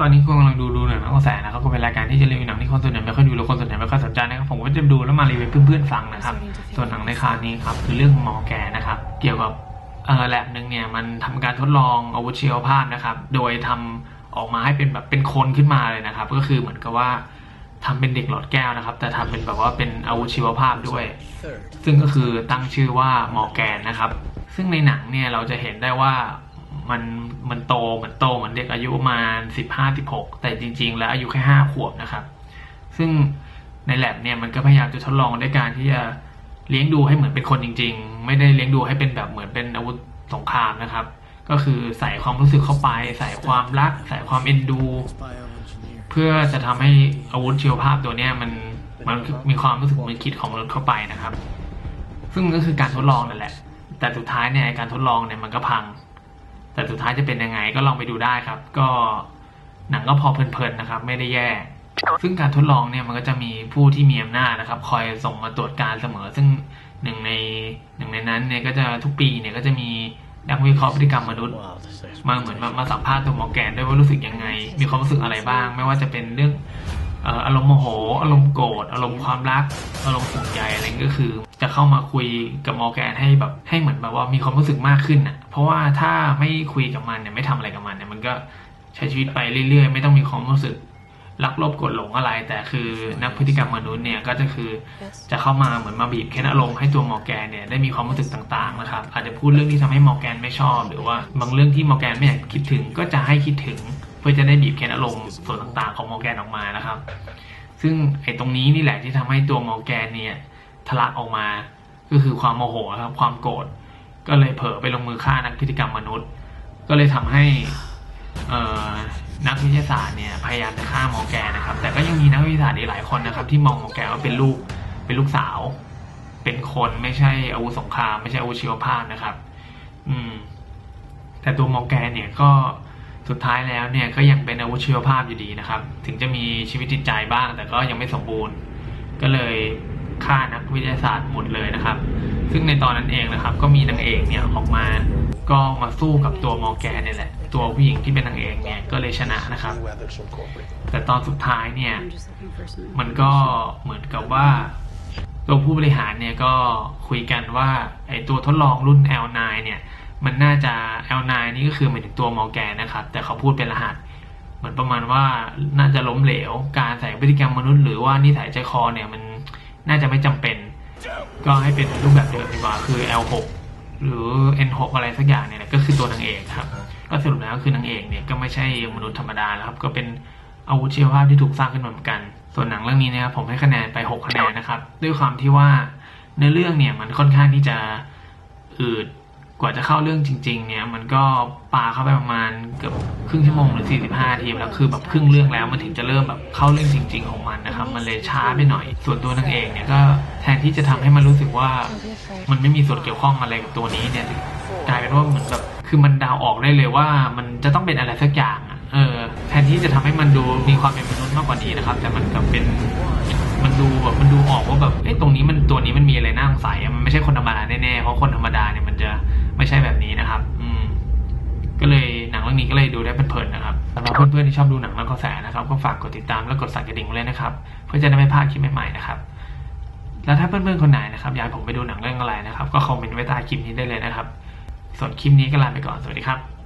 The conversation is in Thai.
ตอนนี้คุณกำลังดูดูหนังนักกระแสนะครับก็เป็นรายการที่จะรีวิวหนังที่คนส่วนใหญ่ไม่ค่อยดูหรือคนส่วนใหญ่ไม่ค่อยสนใจนะครับผมก็จะดูแล้วมารีวิวให้เพื่อนๆฟังนะครับ ส่วนหนังในคราวนี้ครับคือเรื่องมอร์แกนนะครับ เกี่ยวกับเอ่อแลบหนึ่งเนี่ยมันทำการทดลองอาวุธชีวภาพนะครับ โดยทำออกมาให้เป็นแบบเป็นคนขึ้นมาเลยนะครับ ก็คือเหมือนกับว่าทำเป็นเด็กหลอดแก้วนะครับ แต่ทำเป็นแบบว่าเป็นอาวุธชีวภาพด้วย ซึ่งก็คือตั้งชื่อว่ามอร์แกนนะครับ ซึ่งในหนังเนี่ยเราจะเห็นได้ว่า มันมันโตเหมือนโตเหมือนเด็กอายุประมาณสิบห้าสิบหกแต่จริง ๆ แล้วอายุแค่ห้าขวบนะครับ ซึ่งในแลบเนี่ยมันก็พยายามจะทดลองด้วยการที่จะเลี้ยงดูให้เหมือนเป็นคนจริง ๆ ไม่ได้เลี้ยงดูให้เป็นแบบเหมือนเป็นอาวุธสงครามนะครับ ก็คือใส่ความรู้สึกเข้าไป ใส่ความรัก ใส่ความเอ็นดู เพื่อจะทำให้อาวุธชีวภาพตัวเนี้ยมันมันมีความรู้สึกมือนคิดของมนุษย์เข้าไปนะครับ ซึ่งมันก็คือการทดลองนั่นแหละ แต่สุดท้ายเนี่ยการทดลองเนี่ยมันก็พัง สุดท้ายจะเป็นยังไงก็ลองไปดูได้ครับ ก็หนังก็พอเพลินๆนะครับ ไม่ได้แย่ ซึ่งการทดลองเนี่ยมันก็จะมีผู้ที่มีอำนาจนะครับ คอยส่งมาตรวจการเสมอ ซึ่งหนึ่งในหนึ่งในนั้นเนี่ยก็จะทุกปีเนี่ยก็จะมีนักวิเคราะห์พฤติกรรมมนุษย์ มาเหมือนมามาสัมภาษณ์ตัวหมอแกนด้วยว่ารู้สึกยังไง มีความรู้สึกอะไรบ้าง ไม่ว่าจะเป็นเรื่อง อ่ออารมณ์โมโห อารมณ์โกรธอารมณ์ความรัก อารมณ์ห่วงใยอะไรก็คือ จะเข้ามาคุยกับหมอแกนให้แบบให้เหมือนแบบว่ามีความรู้สึกมากขึ้นอะ เพราะว่าถ้าไม่คุยกับมันเนี่ยไม่ทำอะไรกับมันเนี่ยมันก็ใช้ชีวิตไปเรื่อยๆ ไม่ต้องมีความรู้สึกรักโลภโกรธหลงอะไร แต่คือนักพฤติกรรมมนุษย์เนี่ยก็จะคือจะเข้ามาเหมือนมาบีบเค้นอารมณ์ให้ตัวมอร์แกนเนี่ยได้มีความรู้สึกต่างๆนะครับอาจจะพูดเรื่องที่ทำให้มอร์แกนไม่ชอบ หรือว่าบางเรื่องที่มอร์แกนไม่อยากคิดถึงก็จะให้คิดถึง เพื่อจะได้บีบเค้นอารมณ์ส่วนต่างๆของมอร์แกนออกมานะครับ ซึ่งไอ้ตรงนี้นี่แหละที่ทำให้ตัวมอร์แกนเนี่ยทะลักออกมาก็คือความโมโหครับความโกรธก็เลยเผลอไปลงมือฆ่านักพฤติกรรมมนุษย์ ก็เลยทำให้นักวิทยาศาสตร์เนี่ยพยายามจะฆ่ามอร์แกนนะครับ แต่ก็ยังมีนักวิทยาศาสตร์อีกหลายคนนะครับ ที่มองมอร์แกนว่าเป็นลูกเป็นลูกสาว เป็นคนไม่ใช่อาวุธสงคราม ไม่ใช่อาวุธชีวภาพนะครับ อืม แต่ตัวมอร์แกนเนี่ยก็ สุดท้ายแล้วเนี่ยก็ยังเป็นอาวุธชีวภาพอยู่ดีนะครับ ถึงจะมีชีวิตจิตใจบ้าง แต่ก็ยังไม่สมบูรณ์ ก็เลยฆ่านักวิทยาศาสตร์หมดเลยนะครับ ซึ่งในตอนนั้นเองนะครับ ก็มีนางเอกเนี่ยออกมา ก็มาสู้กับตัวมอแกนเนี่ยแหละ ตัวผู้หญิงที่เป็นนางเอกเนี่ยก็เลยชนะนะครับ แต่ตอนสุดท้ายเนี่ย มันก็เหมือนกับว่าตัวผู้บริหารเนี่ยก็คุยกันว่าไอ้ตัวทดลองรุ่น L9 เนี่ย มันน่าจะ L9 นี่ก็คือหมายถึงตัวมอร์แกนนะครับ แต่เขาพูดเป็นรหัส เหมือนประมาณว่าน่าจะล้มเหลว การใส่พฤติกรรมมนุษย์หรือว่านิสัยใจคอเนี่ยมันน่าจะไม่จำเป็น ก็ให้เป็นรูปแบบเดิมดีกว่าคือ L6 หรือ N6 อะไรสักอย่างเนี่ยก็คือตัวนางเอกครับ ก็สรุปแล้วคือนางเอกเนี่ยก็ไม่ใช่มนุษย์ธรรมดาแล้วครับ ก็เป็นอาวุธชีวภาพที่ถูกสร้างขึ้นมาเหมือนกัน ส่วนหนังเรื่องนี้นะครับผมให้คะแนนไป 6 คะแนนนะครับ ด้วยความที่ว่าเนื้อเรื่องเนี่ยมันค่อนข้างที่จะอืด กว่าจะเข้าเรื่องจริง ๆ เนี่ย มันก็ปาเข้าไปประมาณเกือบครึ่งชั่วโมงหรือ 45นาทีแล้วคือแบบครึ่งเรื่องแล้วมันถึงจะเริ่มแบบเข้าเรื่องจริง ๆ ของมันนะครับ มันเลยช้าไปหน่อย ส่วนตัวนางเอกเนี่ยก็แทนที่จะทำให้มันรู้สึกว่า มันไม่มีส่วนเกี่ยวข้องอะไรกับตัวนี้เนี่ยกลายเป็นว่าเหมือนแบบคือมันดาวออกได้เลยว่ามันจะต้องเป็นอะไรสักอย่างอเออแทนที่จะทำให้มันดูมีความเป็นมนุษย์มากกว่านี้นะครับ แต่มันกลับเป็นมันดูแบบมันดูออกว่าแบบเอ้ตรงนี้มันตัวนี้มันมีอะไรน่าสงสัยมันไม่ใช่คนธรรมดาแน่ๆเพราะคนธรรมดาเนี่ย นี้ก็เลยดูได้เพลินๆนะครับสำหรับเพื่อนๆที่ชอบดูหนังนักกระแสนะครับก็ฝากกดติดตามและกดสั่นกระดิ่งไว้เลยนะครับเพื่อจะได้ไม่พลาดคลิปใหม่ๆนะครับแล้วถ้าเพื่อนๆคนไหนนะครับอยากผมไปดูหนังเรื่องอะไรนะครับ ก็คอมเมนต์ไว้ใต้คลิปนี้ได้เลยนะครับ ส่วนคลิปนี้ก็ลาไปก่อนสวัสดีครับ